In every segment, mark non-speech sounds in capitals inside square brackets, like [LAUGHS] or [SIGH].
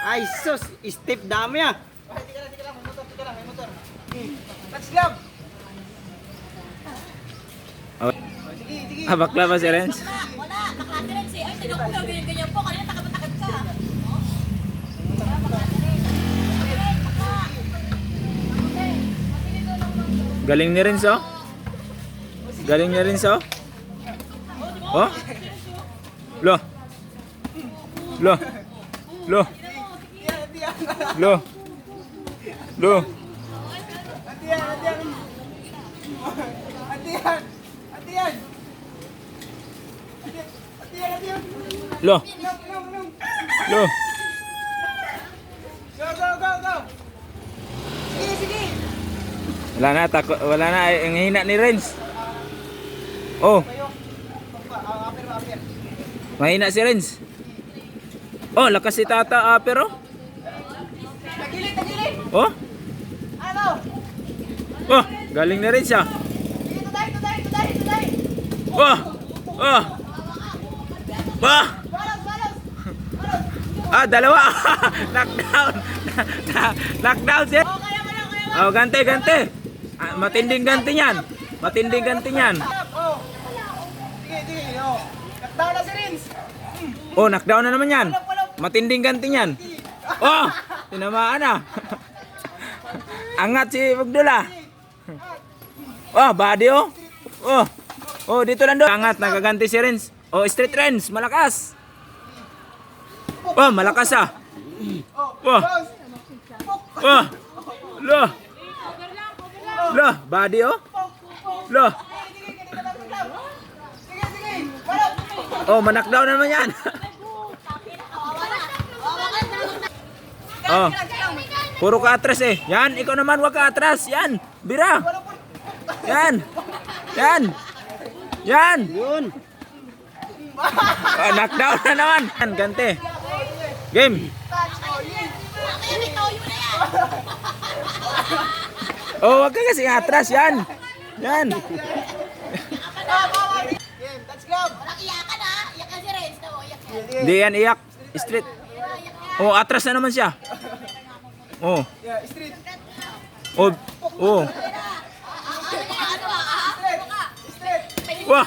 Ay, sus. Step dami ah. Ay, tika lang, tika lang. May motor, tika lang, may motor. Oh. Oh, sige, sige. Ah, bakla ba si Renz? Wala, wala. Bakla rin si. Ay, tinong ko gawin ganyan po. Kanina takot-takot ka. Galing ni Renz, oh. Galing ni Renz, oh. Oh? Lo. Lo. Lo. Lo. Lo. Andiyan, andiyan. Andiyan. Andiyan. Andiyan, andiyan. Lo. Nung, nung. Lo. Go, go, go, go. Sige, sige. Wala na, tako, wala na. Ay, Ang hina ni Renz. Oh, ah, mahina si Renz. Oh, lakas si Tata, ah, pero. Oh, Ano? oh, galing ni Renz, ah. Sige, tuday, tuday, tuday, tuday. Oh, oh. Bah! Ah, dalawa. [LAUGHS] Knockdown. [LAUGHS] Knockdown siya. Oh, kaya mo lang, kaya mo. Oh, gante, gante. Ah, matinding ganti niyan. Matinding ganti niyan. Oh. Sige, sige, oh. Knockdown na si Rins. Oh, knockdown na naman yan. Matinding ganti niyan. [LAUGHS] Oh, tinamaan na. Angat si Magdula. Oh, body oh. Oh. Oh, dito lang doon. Angat, nagaganti si Renz. Oh, street Renz, malakas. Oh, malakas ah. Oh. Oh. Lo. Lo, body oh. Lo. Oh, manakdown na naman yan. [LAUGHS] oh. Puro ka atras eh. Yan, ikaw naman wag ka atras. Yan, bira. Yan. Yan. Yan. Yun. Oh, knockdown na naman. Yan, gante. Game. Oh, wag ka kasi atras. Yan. Yan. Game, touch glove. Iyakan ha. Iyakan si Renz. Hindi yan iyak. Street. Oh, atras na naman siya. Oh. Yeah, street. Oh. Oh. Ka?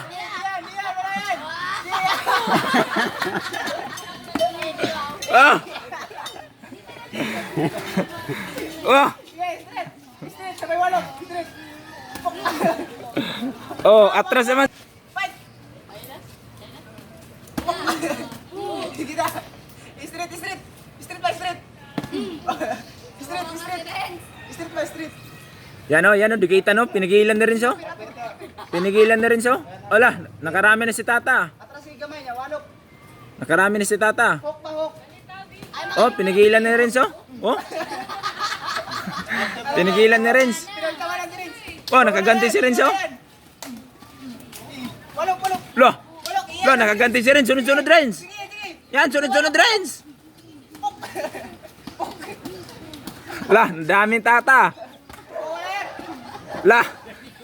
Ah. Wah. Ah. [LAUGHS] Oh. Oh, atras naman. Na. Straight, straight. Straight by straight. Straight, straight. Straight by straight. Yan oh, yan oh, dikita no, pinigilan na rin so. Pinigilan na rin so. Wala, nakarami na si Tata. Atras niya, walok. Nakarami na si Tata. Hook pa hook. Oh, pinigilan na rin so. Oh. [LAUGHS] Pinigilan na rin. Oh, nakaganti si Renzo. Walok, walok. Lo. Lo, nakaganti si Renzo. Sunod-sunod Renz. Yan, sunod-sunod Renz. La, daming tata. La,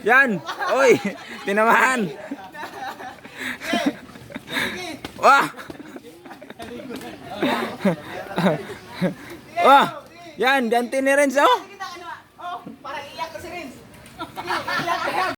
yan. Oy, tinamaan. Wah. Wah. Yan, ganti ni Renz, oh. Ano, oh parang iyak ko si Renz.